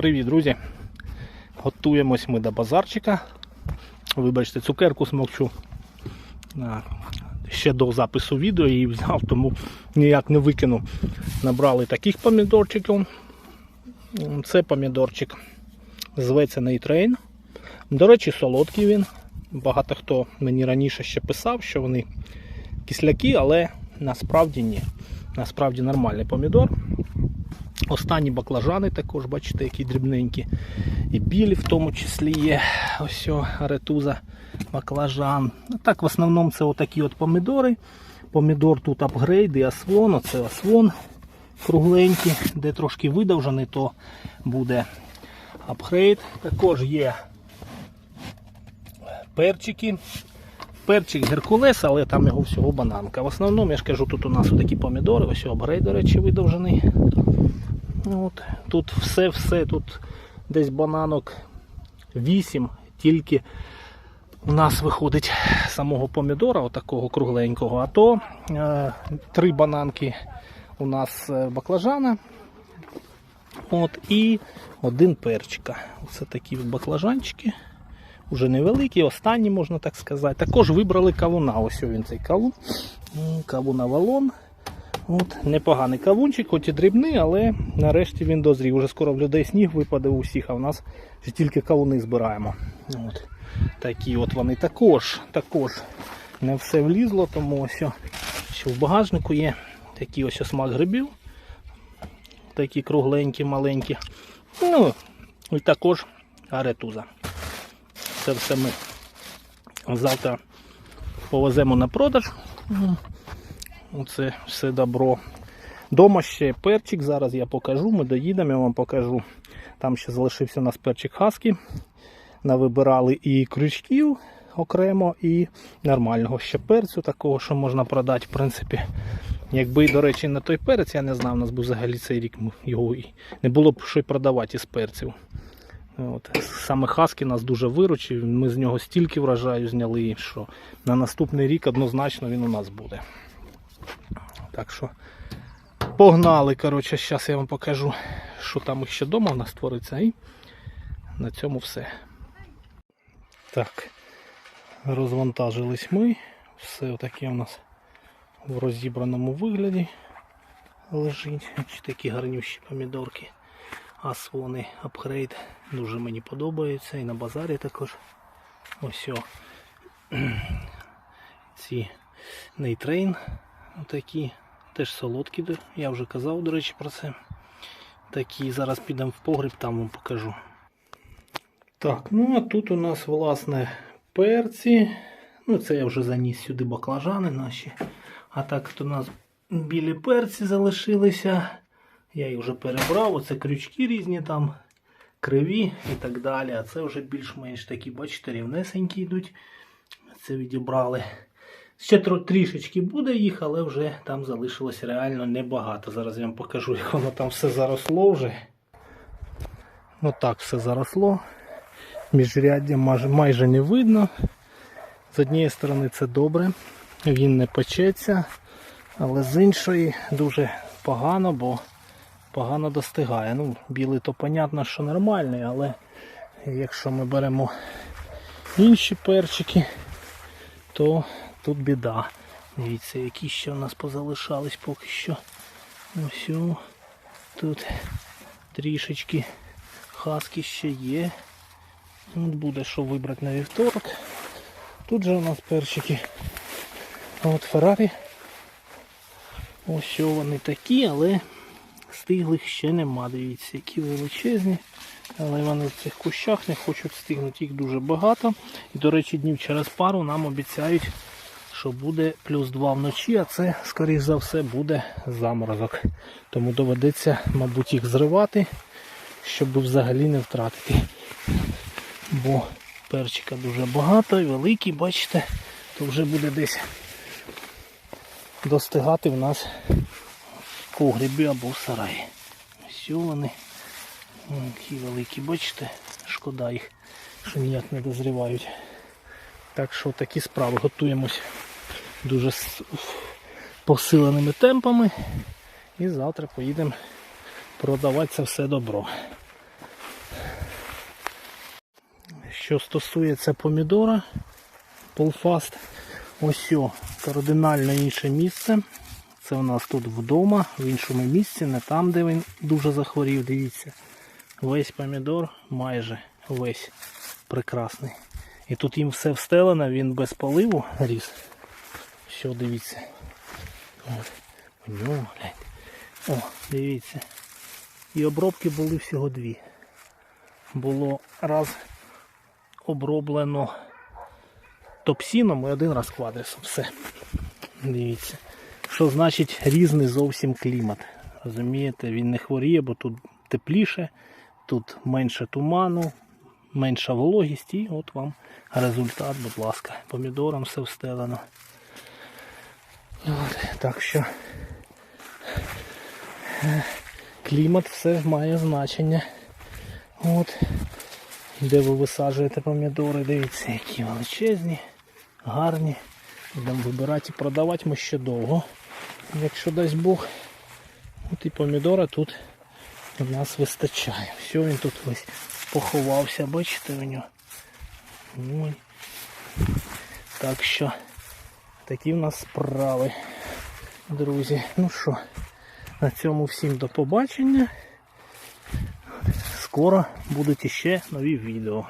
Привіт, друзі! Готуємось ми до базарчика. Вибачте, цукерку смокчу. Ще до запису відео її взяв, тому ніяк не викину. Набрали таких помідорчиків. Це помідорчик зветься Нейтрейн. До речі, солодкий він. Багато хто мені раніше ще писав, що вони кисляки, але насправді ні. Насправді нормальний помідор. Останні баклажани також, бачите, які дрібненькі. І білі в тому числі є. Ось о, аретуза, баклажан. Ну, Так, в основному це отакі от помідори. Помідор тут апгрейд і асвон. Оце асвон кругленький, де трошки видовжений, то буде апгрейд. Також є перчики. Перчик Геркулес, але там його всього бананка. В основному, я ж кажу, тут у нас такі помідори, ось апгрейд, до речі, видовжений. От, тут все-все, тут десь бананок 8, тільки у нас виходить самого помідора, отакого кругленького, а то е, три бананки у нас е, баклажана. От, і один перчика. Це такі баклажанчики. Уже невеликі, останні, можна так сказати. Також вибрали кавуна. Ось він цей кавун. Кавуна валон. От, непоганий кавунчик, хоч і дрібний, але нарешті він дозрів. Уже скоро в людей сніг випаде у всіх, а в нас ще тільки кавуни збираємо. От. Такі от вони також, також не все влізло, тому ось що в багажнику є такий ось смак грибів. Такі кругленькі, маленькі. Ну, і також аретуза. Це все ми завтра повеземо на продаж. Оце все добро. Дома ще перчик, зараз я покажу, ми доїдемо, я вам покажу. Там ще залишився у нас перчик хаски. Навибирали і крючків окремо, і нормального ще перцю, такого, що можна продати, в принципі. Якби, до речі, на той перець, я не знав, у нас був взагалі цей рік його і не було б що й продавати із перців. От. Саме Хаски нас дуже виручив. Ми з нього стільки врожаю зняли, що на наступний рік однозначно він у нас буде. Так що погнали. Коротше, зараз я вам покажу, що там ще вдома у нас твориться. І на цьому все. Так, розвантажились ми. Все таке у нас в розібраному вигляді лежить. Ось такі гарнющі помідорки. Асвони апгрейд. Дуже мені подобаються. І на базарі також. Ось о. Ці нейтрейн. Такі. Теж солодкі. Я вже казав, до речі, про це. Такі. Зараз підемо в погріб, там вам покажу. Так, ну а тут у нас, власне, перці. Ну, це я вже заніс сюди баклажани наші. А так от у нас білі перці залишилися. Я їх вже перебрав. Оце крючки різні там, криві і так далі. А це вже більш-менш такі, бачите, рівнесенькі йдуть. Це відібрали. Ще трішечки буде їх, але вже там залишилось реально небагато. Зараз я вам покажу, як воно там все заросло вже. Ну так, все заросло. Міжряддя майже, не видно. З однієї сторони це добре, він не печеться, але з іншої дуже погано, бо погано достигає. Ну, білий то понятно, що нормальний, але якщо ми беремо інші перчики, то біда. Дивіться, які ще у нас позалишались поки що. О, тут трішечки хаски ще є. От буде що вибрати на вівторок. Тут же у нас перчики. От Феррарі. Ось вони такі, але стиглих ще нема. Дивіться, які величезні. Але вони в цих кущах не хочуть стигнути, їх дуже багато. І, до речі, днів через пару нам обіцяють, що буде плюс 2 вночі, а це, скоріш за все, буде заморозок. Тому доведеться, мабуть, їх зривати, щоб взагалі не втратити. Бо перчика дуже багато і великий, бачите, то вже буде десь достигати в нас в погребі або в сараї. Ось вони. Такі великі, бачите, шкода їх, що ніяк не дозрівають. Так що такі справи готуємось дуже посиленими темпами. І завтра поїдемо продавати це все добро. що стосується помідора, полфаст, ось о, кардинально інше місце. Це у нас тут вдома, в іншому місці, не там, де він дуже захворів, дивіться. Весь помідор майже весь прекрасний. І тут їм все встелено, він без поливу ріс. Все, дивіться. От. У нього, гляньте. О, дивіться. І обробки були всього дві. Було раз оброблено топсіном і один раз квадрисом. Все. Дивіться. Що значить різний зовсім клімат. Розумієте, він не хворіє, бо тут тепліше, тут менше туману, менша вологість і от вам результат, будь ласка. Помідором все встелено. От, так що е, клімат все має значення. От. Де ви висаджуєте помідори, дивіться, які величезні, гарні. Будемо вибирати і продавати ми ще довго. Якщо дасть Бог. От і помідора тут у нас вистачає. Все, він тут ось поховався, бачите у нього. Ой. Так що такі в нас справи, друзі. Ну що, на цьому всім до побачення. Скоро будуть іще нові відео.